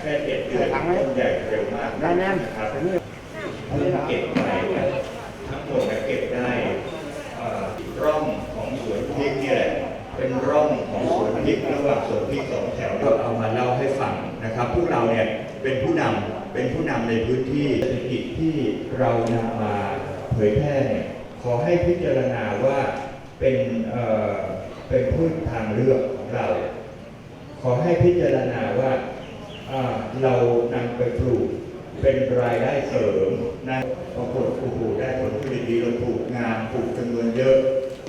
แค่เจ็ดเดือนต้นใหญ่เร็วมากได้แน่นะครับเพิ่งเก็บไปทั้งหมดเนี่เก็บได้ร่องของสวนพริกนี่แหละเป็นร่องของสวนพริกระหว่างสวนพริกสองแถวก็เอามาเล่าให้ฟังนะครับ พวกเราเนี่ยเป็นผู้นำเป็นผู้นำในพื้นที่เศรษฐกิจที่เรานำมาเผยแพร่เนี่ยขอให้พิจารณาว่าเป็นเป็นพืชทางเลือกของเรา ขอให้พิจารณาว่า เรานำไปปลูกเป็นรายได้เสริมนะบางคนปลูกได้ผลผลิตดีเราปลูกงามปลูกจำนวนเยอะ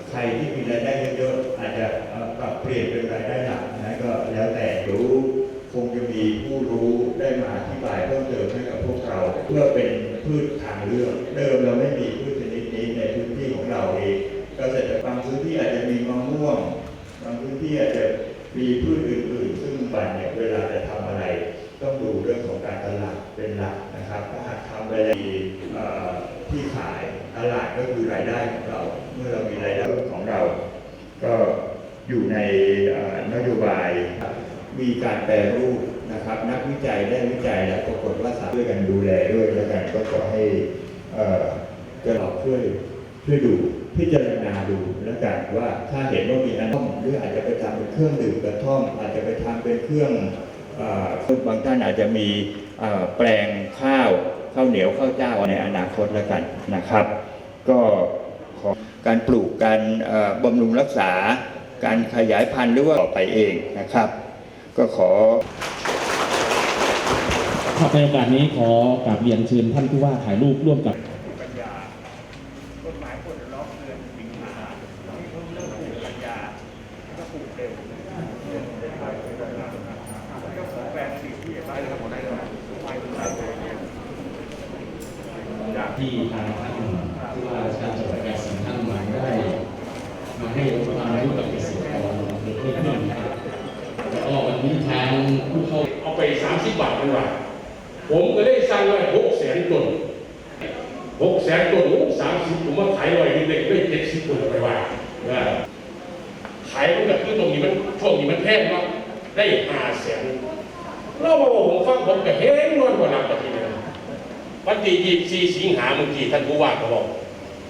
ใครที่มีรายได้เยอะๆอาจจะเปรับเปลี่ยนเป็นรายได้หลักนะก็แล้วแต่รู้คงจะมีผู้รู้ได้มาอธิบายเพิ่มเติมให้กับพวกเรา เพื่อเป็นพืชทางเลือก เดิมเราไม่มีพืชชนิดนี้ในพื้นที่ของเราเองเกษตรกรรมพื้นที่อาจจะมีมะม่วงบางพื้นที่อาจจะ มีพืชอื่นๆ ซึ่งบันเนี่ยเวลาจะทำอะไร ต้องดูเรื่องของการตลาดเป็นหลักนะครับ ถ้าหากทำได้ที่ขายตลาดก็คือรายได้ของเรา เมื่อเรามีรายได้ของเรา ก็อยู่ในนโยบายมีการแปรรูปนะครับ นักวิจัยได้วิจัยแล้วปรากฏว่าสามารถช่วยกันดูแลด้วยแล้วกันก็ขอให้เอ่อจะเราช่วยช่วยดู พิจารณาดูแล้วกันว่าถ้าเห็นว่ามีอันท่อมหรืออาจจะไปทำเป็นเครื่องดื่มกระท่อม อาจจะไปทำเป็นเครื่องอบางท่านอาจจะมีแปลงข้าวข้าวเหนียวข้าวเจ้าในอนาคตแล้วกันนะครับ ก็ขอการปลูกการบำรุงรักษา การขยายพันธุ์หรือว่าต่อไปเองนะครับ ก็ขอในโอกาสนี้ขอกราบเรียนเชิญท่านผู้ว่าถ่ายรูปร่วมกับ ปัญญา กฎหมายคนล็อกเดือนสิงหาที่เพิ่งเริ่มปลูกปัญญาก็ปลูกเร็วเจ้าของแบรนด์สิที่จะไปแล้วหมดได้เลยไปเลยจาก ที่ทางท่านผู้ว่าราชการจังหวัดกาฬสินธุ์ท่านมาได้มาให้ความรู้กับเกษตรกรในพื้นที่นะครับแล้วก็วันนี้ทางผู้เข้าเอาไปสามสิบบาทเป็นว่าผมก็ได้สั่งไว้หกแสนต้นหกแสนต้นโอ้สามสิบผมว่าขายร้อยหนึงได้ได้เจ็ดสิบต้นไปว่าขายมันก็คือตรงนี้มันช่วงนี้มันแพงเนาะได้ห้าแสนเราบอกว่าผมฟังผมก็เฮ้ยนอนกว่านับปฏิเดีย ววันที่ยี่สิบสี่สิงหาเมื่อกี้ท่านผู้ว่าก็บอก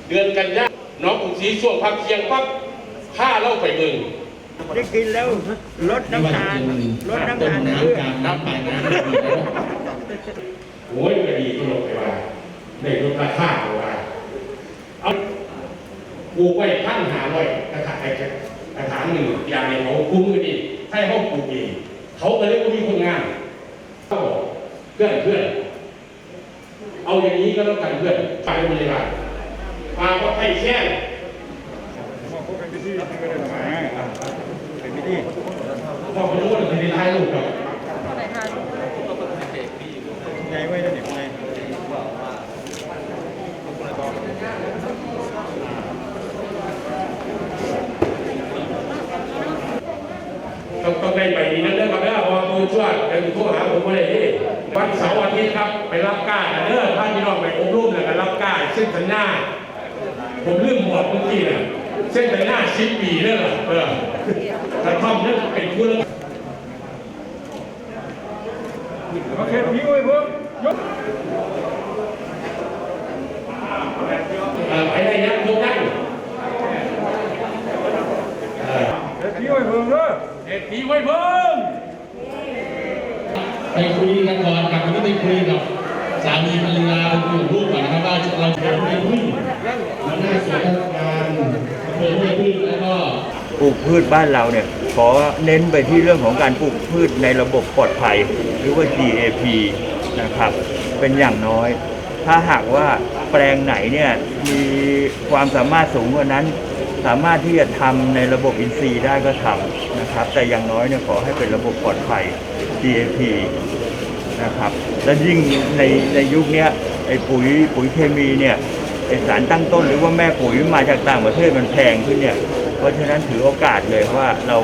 เดือนกันยายนน้องกรุงศรีช่วงพักเที่ยงปั๊บข้าเล่าไปเมืองได้กินแล้วลดน้ำตาลลดน้ำต้นตาลน้ำกลางน้ำปลายน้ำดีแล้วโอ้ยก็ดีที่ลงไปว่าในลดราคาไปว่าเอาปลูกไว้พันหาร้อยกระถางไอ้กระถางหนึ่งอย่างในเขาคุ้มกันดีให้ห้องปลูกเองเขาก็เลยว่ามีคนงานเขาบอกเพื่อนเพื่อน เอาอย่างนี้ก็แล้วกันเพื่อนไปโรงพยาบาลมาก็ให้แช่พ่อไปรู้ว่าจะเป็นท้ายลูกครับต้องต้องได้ไปดีนั่นเด้อครับเด้อพอตูช่วยแต่โทรหาผมไม่ได้ วันเสาร์อาทิตย์ครับไปรับก้ากันเด้อท่าพี่น้องไปอบรมแล้วก็รับก้าเส้นสัญญาผมลืมบอกเมื่อกี้นะเส้นสัญญาสิบปีเด้อเออแต่ท่อมเนี่ยเป็นผู้เล่นโอเคพี่โอ้ยพวกยก เอ่อไปได้ยังยกนั่งเออ พี่โอ้ยพวกเด้อ เด็ดผีไว้เบิ่ง ไปคุยกันก่อนกลับมาก็ไปคุยกับสามีภรรยาคุยกับลูกก่อนนะครับว่าเราจะไปพึ่งมันน่าเสียทางการอำเภอห้วยพึ่งแล้วก็ ปลูกพืชบ้านเราเนี่ยขอเน้นไปที่เรื่องของการปลูกพืชในระบบปลอดภัย หรือว่า GAP นะครับเป็นอย่างน้อย ถ้าหากว่าแปลงไหนเนี่ยมีความสามารถสูงกว่านั้น สามารถที่จะทำในระบบอินทรีย์ได้ก็ทำนะครับ แต่อย่างน้อยเนี่ยขอให้เป็นระบบปลอดภัย GAP นะครับและยิ่งในในยุคนี้ไอ้ปุ๋ยปุ๋ยเคมีเนี่ยไอสารตั้งต้นหรือว่าแม่ปุ๋ยมาจากต่างประเทศมันแพงขึ้นเนี่ย เพราะฉะนั้นถือโอกาสเลยว่าเรา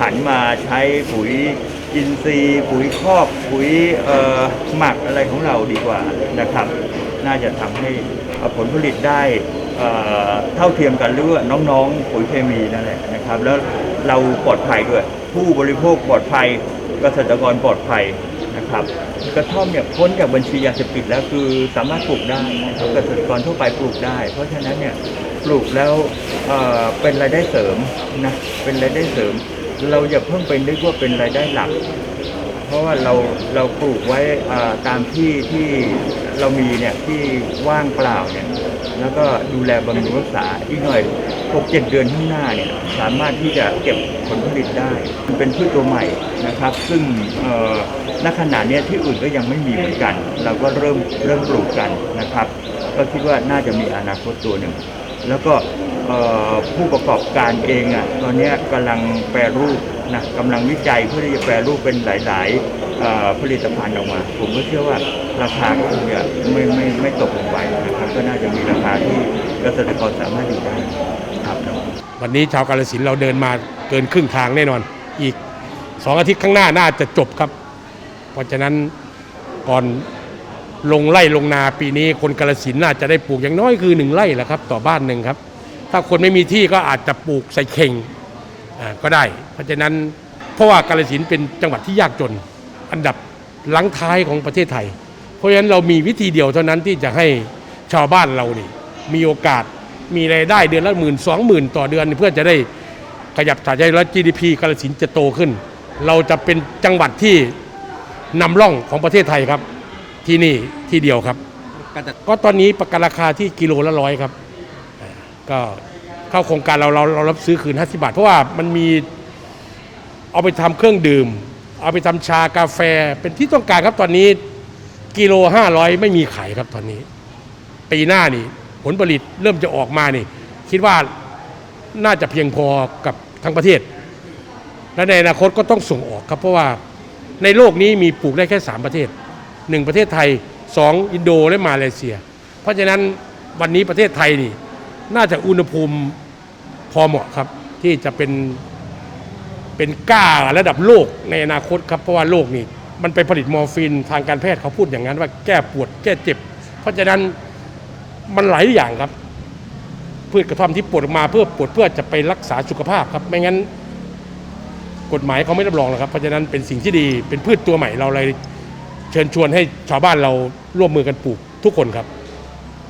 หันมาใช้ปุ๋ยอินทรีย์ ปุ๋ยคอกปุ๋ยหมักอะไรของเราดีกว่านะครับ น่าจะทำให้ผลผลิตได้เท่าเทียมกันหรือว่าน้องๆปุ๋ยเคมีนั่นแหละนะครับ แล้วเราปลอดภัยด้วย ผู้บริโภคปลอดภัยเกษตรกรปลอดภัยนะครับกระท่อมเนี่ยพ้นจากบัญชียาเสพติดแล้วคือสามารถปลูกได้นะครับเกษตรกรทั่วไปปลูกได้ เพราะฉะนั้นเนี่ย ลูกแล้วเป็นรายได้เสริมนะเป็นรายได้เสริม เราอย่าเพิ่งไปนึกว่าเป็นรายได้หลัก เพราะว่าเราเราปลูกไว้ตามที่ที่เรามีเนี่ยที่ว่างเปล่าเนี่ยแล้วก็ดูแลบำรุงรักษาอีกหน่อย6 7เดือนข้างหน้าเนี่ยสามารถที่จะเก็บผลผลิตได้ มันเป็นพืชตัวใหม่นะครับ ซึ่งณขณะเนี้ยที่อื่นก็ยังไม่มีเหมือนกัน เราก็เริ่มเริ่มปลูกกันนะครับ ก็คิดว่าน่าจะมีอนาคตตัวหนึ่ง แล้วก็ผู้ประกอบการเองอะตอนนี้กำลังแปรรูปนะกำลังวิจัยเพื่อที่จะแปรรูปเป็นหลาย ๆ ผลิตภัณฑ์ออกมา ผมก็เชื่อว่าราคาก็คงจะไม่ไม่ไม่ตกลงไปนะครับก็น่าจะมีราคาที่เกษตรกรสามารถอยู่ได้ครับวันนี้ชาวกาลสินเราเดินมาเกินครึ่งทางแน่นอน อีกสองอาทิตย์ข้างหน้าน่าจะจบครับ เพราะฉะนั้นก่อน ลงไร่ลงนาปีนี้คนกาลสินน่าจะได้ปลูกอย่างน้อยคือหนึ่งไร่แหละครับ ต่อบ้านหนึ่งครับ ถ้าคนไม่มีที่ก็อาจจะปลูกใส่เข่งก็ได้ เพราะฉะนั้นเพราะว่ากาลสินเป็นจังหวัดที่ยากจน อันดับหลังท้ายของประเทศไทย เพราะฉะนั้นเรามีวิธีเดียวเท่านั้นที่จะให้ชาวบ้านเรานี่มีโอกาสมีรายได้เดือนละหมื่นสองหมื่นต่อเดือนเพื่อจะได้ขยับถ่ายใจแล้ว GDP กาลสินจะโตขึ้น เราจะเป็นจังหวัดที่นำร่องของประเทศไทยครับ ที่นี่ที่เดียวครับ ก็ตอนนี้ประกันราคาที่กิโลละร้อยครับอ่าก็เข้าโครงการเราเราเรารับซื้อคืน 50 บาท เพราะว่ามันมีเอาไปทำเครื่องดื่ม เอาไปทำชากาแฟเป็นที่ต้องการครับตอนนี้กิโล 500 ไม่มีขายครับตอนนี้ ปีหน้านี่ ผลผลิตเริ่มจะออกมานี่ คิดว่าน่าจะเพียงพอกับทั้งประเทศ และในอนาคตก็ต้องส่งออกครับ เพราะว่าในโลกนี้มีปลูกได้แค่ 3 ประเทศ 1 ประเทศไทย 2 อินโดและมาเลเซีย เพราะฉะนั้นวันนี้ประเทศไทยนี่ น่าจะอุณหภูมิพอเหมาะครับ ที่จะเป็นเป็นก้าระดับโลกในอนาคตครับ เพราะว่าโลกนี่มันไปผลิตมอร์ฟีนทางการแพทย์เขาพูดอย่างนั้นว่าแก้ปวดแก้เจ็บ เพราะฉะนั้นมันหลายอย่างครับพืชกระท่อมที่ปวดออกมาเพื่อปวดเพื่อจะไปรักษาสุขภาพครับไม่งั้นกฎหมายเขาไม่รับรองหรอกครับ เพราะฉะนั้นเป็นสิ่งที่ดีเป็นพืชตัวใหม่เราเลย เชิญชวนให้ชาวบ้านเราร่วมมือกันปลูกทุกคนครับ